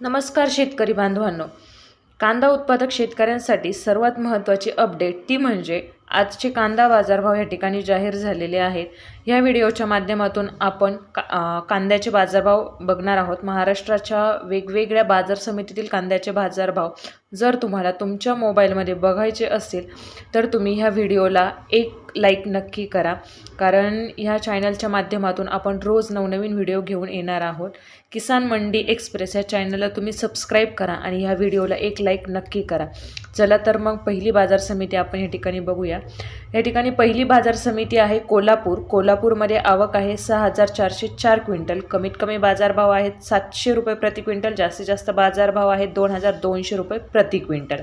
नमस्कार शेतकरी बांधवांनो. कांदा उत्पादक शेतकऱ्यांसाठी सर्वात महत्त्वाची अपडेट ती म्हणजे आजचे कांदा बाजारभाव या ठिकाणी जाहीर झालेले आहेत. ह्या व्हिडिओच्या माध्यमातून आपण का कांद्याचे बाजारभाव बघणार आहोत. महाराष्ट्राच्या वेगवेगळ्या बाजार समितीतील कांद्याचे बाजारभाव जर तुम्हाला तुमच्या मोबाईलमध्ये बघायचे असेल तर तुम्ही ह्या व्हिडिओला एक लाईक नक्की करा. कारण ह्या चॅनलच्या माध्यमातून आपण रोज नवनवीन व्हिडिओ घेऊन येणार आहोत. किसान मंडी एक्सप्रेस या चॅनलला तुम्ही सबस्क्राईब करा आणि ह्या व्हिडिओला एक लाईक नक्की करा. चला तर मग पहिली बाजार समिती आपण या ठिकाणी बघूया. या ठिकाणी पहिली बाजार समिती आहे कोल्हापूर. कोल्हापूरमध्ये आवक आहे सहा हजार चारशे चार क्विंटल. कमीत कमी बाजारभाव आहेत सातशे रुपये प्रति क्विंटल. जास्तीत जास्त बाजारभाव आहेत दोन हजार दोनशे रुपये प्रति क्विंटल.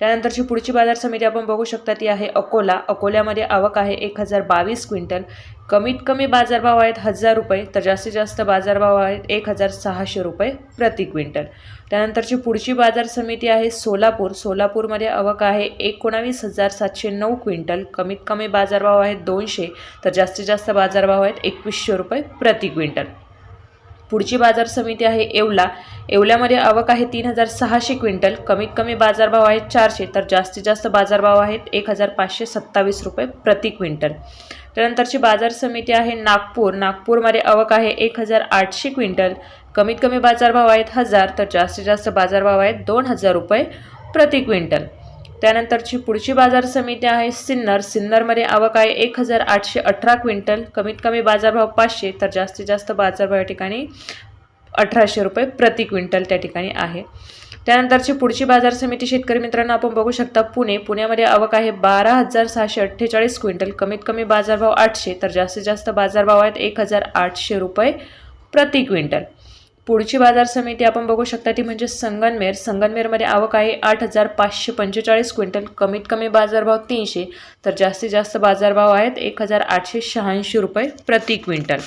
त्यानंतरची पुढची बाजार समिती आपण बघू शकता ती आहे अकोला. अकोल्यामध्ये आवक आहे एक हजार बावीस क्विंटल. कमीत कमी बाजारभाव आहेत हजार रुपये तर जास्तीत जास्त बाजारभाव आहेत एक हजार सहाशे रुपये प्रति क्विंटल. त्यानंतरची पुढची बाजार समिती आहे सोलापूर. सोलापूरमध्ये आवक आहे एकोणावीस हजार सातशे नऊ क्विंटल. कमीत कमी बाजारभाव आहेत दोनशे तर जास्तीत जास्त बाजारभाव आहेत एकवीसशे रुपये प्रति क्विंटल. पुढची बाजार समिती आहे येवला येवल्यामध्ये आवक आहे तीन हजार सहाशे क्विंटल. कमीत कमी बाजारभाव आहेत चारशे तर जास्तीत जास्त बाजारभाव आहेत एक हजार पाचशे सत्तावीस रुपये प्रति क्विंटल. त्यानंतरची बाजार समिती आहे नागपूर. नागपूरमध्ये आवक आहे एक हजार आठशे क्विंटल. कमीत कमी बाजारभाव आहेत हजार तर जास्तीत जास्त बाजारभाव आहेत दोन हजार रुपये प्रति क्विंटल. त्यानंतरची पुढची बाजार समिती आहे सिन्नर. सिन्नरमध्ये आवक आहे एक हजार आठशे अठरा क्विंटल. कमीत कमी बाजारभाव पाचशे तर जास्तीत जास्त बाजारभाव या ठिकाणी अठराशे रुपये प्रति क्विंटल त्या ठिकाणी आहे. त्यानंतरची पुढची बाजार समिती शेतकरी मित्रांनो आपण बघू शकता पुणे. पुण्यामध्ये आवक आहे बारा हजार सहाशे अठ्ठेचाळीस क्विंटल. कमीत कमी बाजारभाव आठशे तर जास्तीत जास्त बाजारभाव आहेत एक हजार आठशे रुपये प्रति क्विंटल. पुढची बाजार समिती आपण बघू शकता ती म्हणजे संगनमेर. संगनमेरमध्ये आवक आहे आठ हजार पाचशे पंचेचाळीस क्विंटल. कमीत कमी बाजारभाव तीनशे. तर जास्तीत जास्त बाजारभाव आहेत एक हजार आठशे शहाऐंशी रुपये प्रति क्विंटल.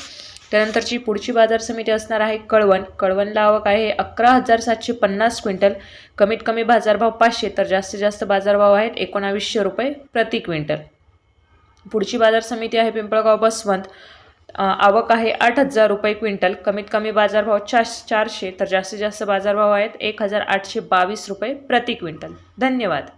त्यानंतरची पुढची बाजार समिती असणार आहे कळवण. कळवणला आवक आहे अकरा हजार सातशे पन्नास क्विंटल. कमीत कमी बाजारभाव पाचशे. तर जास्तीत जास्त बाजारभाव आहेत एकोणावीसशे रुपये प्रति क्विंटल. पुढची बाजार समिती आहे पिंपळगाव बसवंत. आवक आहे आठ हजार रुपये क्विंटल. कमीत कमी बाजारभाव चार चारशे तर जास्तीत जास्त बाजारभाव आहेत एक हजार आठशे बावीस रुपये प्रति क्विंटल. धन्यवाद.